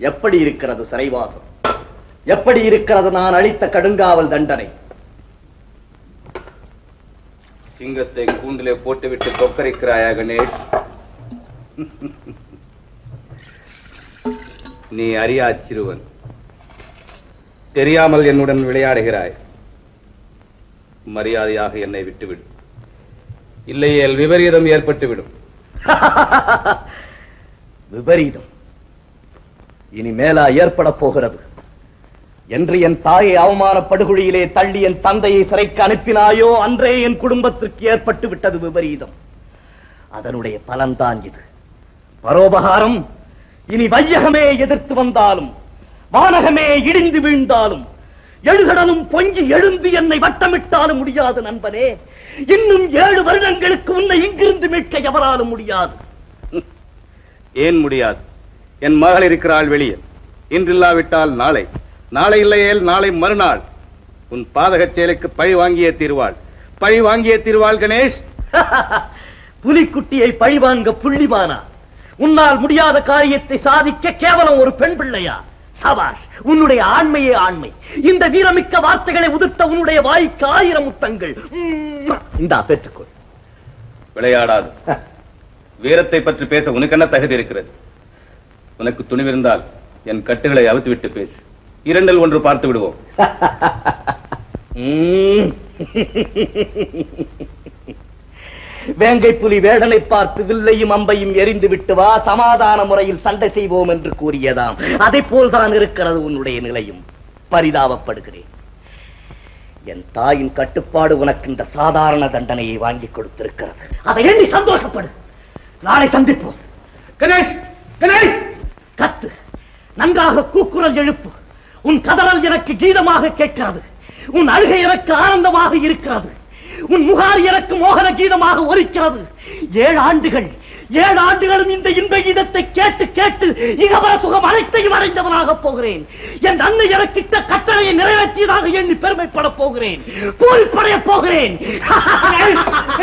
எப்படி இருக்கிறது சிறைவாசம்? எப்படி இருக்கிறது நான் அளித்த கடுங்காவல் தண்டனை? சிங்கத்தை கூண்டிலே போட்டுவிட்டு கொக்கரிக்கிறாயா கணேஷ் நீ அறியா சிறுவன். தெரியாமல் என்னுடன் விளையாடுகிறாய். மரியாதையாக என்னை விட்டுவிடு. இல்லையேல் விபரீதம் ஏற்பட்டுவிடும். விபரீதம்? இனி மேலா ஏற்பட போகிறது. என்று என் தாயை அவமானப்படுகொழியிலே தள்ளி என் தந்தையை சிறைக்கு அனுப்பினாயோ அன்றே என் குடும்பத்திற்கு ஏற்பட்டு விட்டது விபரீதம். அதனுடைய பலன்தான் இது. பரோபகாரம் இனி வையகமே எதிர்த்து வந்தாலும் வானகமே இடிந்து வீழ்ந்தாலும் எழுகடலும் பொங்கி எழுந்து என்னை வட்டமிட்டாலும் முடியாது நண்பனே. இன்னும் ஏழு வருடங்களுக்கு உன்னை இங்கிருந்து மீட்க எவராலும் முடியாது. ஏன் முடியாது? என் மகள் இருக்கிறாள் வெளியே. இன்றில்லாவிட்டால் நாளை. நாளை இல்லையேல் நாளை மறுநாள். உன் பாதகச் செயலுக்கு பழி வாங்கியே தீர்வாள். பழி வாங்கியே தீர்வாள் கணேஷ். புலிக்குட்டியை பழிவாங்க புள்ளிமானா? உன்னால் முடியாத காரியத்தை சாதிக்க கேவலம் ஒரு பெண் பிள்ளையா? சபாஷ் உன்னுடைய ஆண்மையே ஆண்மை. இந்த வீரமிக்க வார்த்தைகளை உதிர்த்த உன்னுடைய வாய்க்கு ஆயிரம் முத்தங்கள். இந்தா பெற்றுக்கொள். விளையாடாது. வீரத்தை பற்றி பேச உனக்கு என்ன தகுதி இருக்கிறது? உனக்கு துணிவிருந்தால் என் கட்டுகளை அவித்துவிட்டு பேசு. இரண்டில் ஒன்று பார்த்து விடுவோம். வேங்கை புலி வேடனை பார்த்து வில்லையும் அம்பையும் எரிந்து விட்டு வா சமாதான முறையில் சண்டை செய்வோம் என்று கூறியதாம். அதை போல்தான் இருக்கிறது உன்னுடைய நிலையும். பரிதாபப்படுகிறேன். என் தாயின் கட்டுப்பாடு உனக்கு இந்த சாதாரண தண்டனையை வாங்கி கொடுத்திருக்கிறது. அதை எண்ணி சந்தோஷப்படு. நாளை சந்திப்போம். கணேஷ்! கணேஷ்! கத்து. நன்றாக கூக்குரல் எழுப்பு. உன் கதறல் எனக்கு கீதமாக கேட்கிறது. உன் அழுகை எனக்கு ஆனந்தமாக இருக்கிறது. உன் முகார் எனக்கு மோகன கீதமாக ஒலிக்கிறது. ஏழு ஆண்டுகள் ஏழு ஆண்டுகளும் இந்த இன்ப கீதத்தை கேட்டு கேட்டு இகவர சுகம் அனைத்தையும் அடைந்தவனாக போகிறேன். என் அன்னை எனக்கிட்ட கட்டளையை நிறைவேற்றியதாக எண்ணி பெருமைப்பட போகிறேன். பூரிப்படைய போகிறேன்.